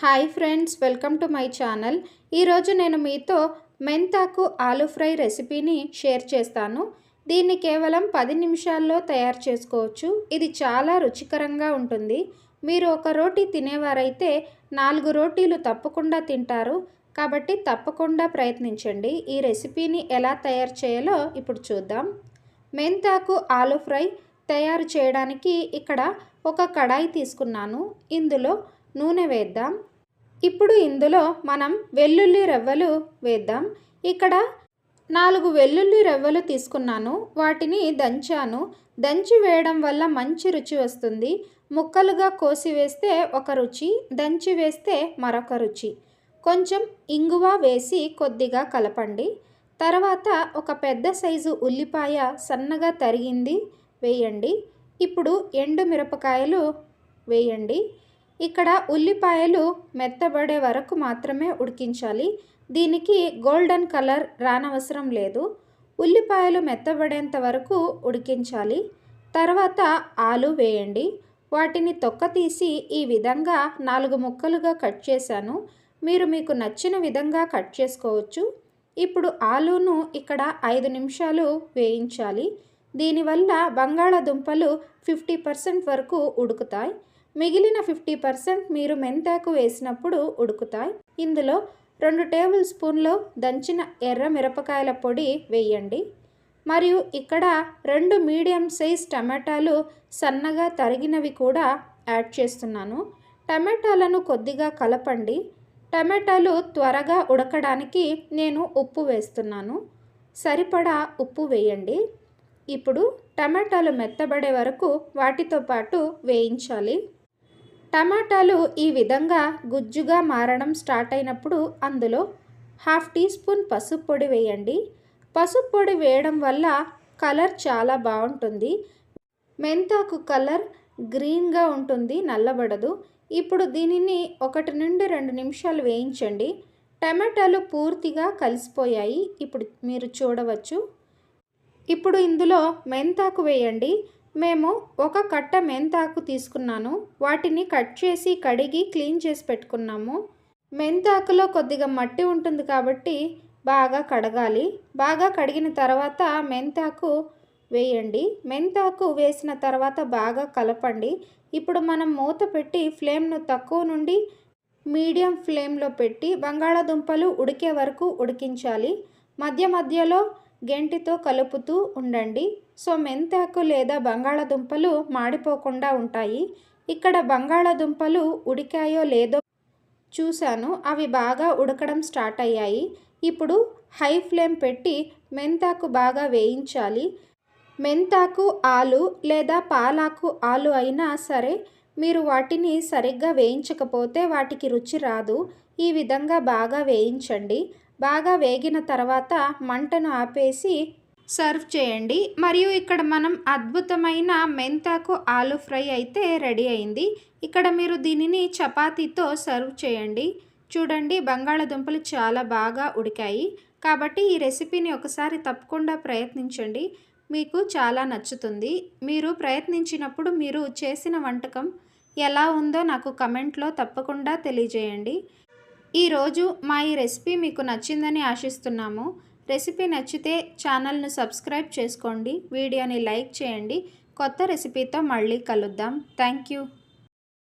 Hi friends welcome to my channel. ఈరోజు నేను మీతో మెంతాకు ఆలు ఫ్రై రెసిపీని షేర్ చేస్తాను. దీన్ని కేవలం పది నిమిషాల్లో తయారు చేసుకోవచ్చు. ఇది చాలా రుచికరంగా ఉంటుంది. మీరు ఒక రోటీ తినేవారైతే నాలుగు రోటీలు తప్పకుండా తింటారు. కాబట్టి తప్పకుండా ప్రయత్నించండి. ఈ రెసిపీని ఎలా తయారు చేయాలో ఇప్పుడు చూద్దాం. మెంతాకు ఆలు ఫ్రై తయారు చేయడానికి ఇక్కడ ఒక కడాయి తీసుకున్నాను. ఇందులో నూనె వేద్దాం. ఇప్పుడు ఇందులో మనం వెల్లుల్లి రవ్వలు వేద్దాం. ఇక్కడ నాలుగు వెల్లుల్లి రవ్వలు తీసుకున్నాను. వాటిని దంచాను. దంచి వేయడం వల్ల మంచి రుచి వస్తుంది. ముక్కలుగా కోసి వేస్తే ఒక రుచి దంచి వేస్తే మరొక రుచి. కొంచెం ఇంగువ వేసి కొద్దిగా కలపండి. తర్వాత ఒక పెద్ద సైజు ఉల్లిపాయ సన్నగా తరిగింది వేయండి. ఇప్పుడు ఎండు మిరపకాయలు వేయండి. ఇక్కడ ఉల్లిపాయలు మెత్తబడే వరకు మాత్రమే ఉడికించాలి. దీనికి గోల్డెన్ కలర్ రానవసరం లేదు. ఉల్లిపాయలు మెత్తబడేంత వరకు ఉడికించాలి. తర్వాత ఆలు వేయండి. వాటిని తొక్క తీసి ఈ విధంగా నాలుగు ముక్కలుగా కట్ చేశాను. మీరు మీకు నచ్చిన విధంగా కట్ చేసుకోవచ్చు. ఇప్పుడు ఆలూను ఇక్కడ ఐదు నిమిషాలు వేయించాలి. దీనివల్ల బంగాళాదుంపలు ఫిఫ్టీ పర్సెంట్ వరకు ఉడుకుతాయి. మిగిలిన ఫిఫ్టీ పర్సెంట్ మీరు మెంతాకు వేసినప్పుడు ఉడుకుతాయి. ఇందులో రెండు టేబుల్ స్పూన్లు దంచిన ఎర్ర మిరపకాయల పొడి వేయండి. మరియు ఇక్కడ రెండు మీడియం సైజ్ టమాటాలు సన్నగా తరిగినవి కూడా యాడ్ చేస్తున్నాను. టమాటాలను కొద్దిగా కలపండి. టమాటాలు త్వరగా ఉడకడానికి నేను ఉప్పు వేస్తున్నాను. సరిపడా ఉప్పు వేయండి. ఇప్పుడు టమాటాలు మెత్తబడే వరకు వాటితో పాటు వేయించాలి. టమాటాలు ఈ విధంగా గుజ్జుగా మారడం స్టార్ట్ అయినప్పుడు అందులో హాఫ్ టీ స్పూన్ పసుపు పొడి వేయండి. పసుపు పొడి వేయడం వల్ల కలర్ చాలా బాగుంటుంది. మెంతాకు కలర్ గ్రీన్గా ఉంటుంది నల్లబడదు. ఇప్పుడు దీనిని ఒకటి నుండి రెండు నిమిషాలు వేయించండి. టమాటాలు పూర్తిగా కలిసిపోయాయి. ఇప్పుడు మీరు చూడవచ్చు. ఇప్పుడు ఇందులో మెంతాకు వేయండి. మేము ఒక కట్ట మెంతాకు తీసుకున్నాను. వాటిని కట్ చేసి కడిగి క్లీన్ చేసి పెట్టుకున్నాము. మెంతాకులో కొద్దిగా మట్టి ఉంటుంది కాబట్టి బాగా కడగాలి. బాగా కడిగిన తర్వాత మెంతాకు వేయండి. మెంతాకు వేసిన తర్వాత బాగా కలపండి. ఇప్పుడు మనం మూత పెట్టి ఫ్లేమ్ను తక్కువ నుండి మీడియం ఫ్లేమ్లో పెట్టి బంగాళాదుంపలు ఉడికే వరకు ఉడికించాలి. మధ్య మధ్యలో గెంటితో కలుపుతూ ఉండండి. సో మెంతాకు లేదా బంగాళాదుంపలు మాడిపోకుండా ఉంటాయి. ఇక్కడ బంగాళదుంపలు ఉడికాయో లేదో చూశాను. అవి బాగా ఉడకడం స్టార్ట్ అయ్యాయి. ఇప్పుడు హై ఫ్లేమ్ పెట్టి మెంతాకు బాగా వేయించాలి. మెంతాకు ఆలు లేదా పాలాకు ఆలు అయినా సరే మీరు వాటిని సరిగ్గా వేయించకపోతే వాటికి రుచి రాదు. ఈ విధంగా బాగా వేయించండి. బాగా వేగిన తర్వాత మంటను ఆపేసి సర్వ్ చేయండి. మరియు ఇక్కడ మనం అద్భుతమైన మెంతాకు ఆలు ఫ్రై అయితే రెడీ అయింది. ఇక్కడ మీరు దీనిని చపాతీతో సర్వ్ చేయండి. చూడండి బంగాళాదుంపలు చాలా బాగా ఉడికాయి. కాబట్టి ఈ రెసిపీని ఒకసారి తప్పకుండా ప్రయత్నించండి. మీకు చాలా నచ్చుతుంది. మీరు ప్రయత్నించినప్పుడు మీరు చేసిన వంటకం ఎలా ఉందో నాకు కమెంట్లో తప్పకుండా తెలియజేయండి. ఈరోజు మా ఈ రెసిపీ మీకు నచ్చిందని ఆశిస్తున్నాము. రెసిపీ నచ్చితే ఛానల్ను సబ్స్క్రైబ్ చేసుకోండి వీడియోని లైక్ చేయండి. కొత్త రెసిపీతో మళ్ళీ కలుద్దాం. Thank you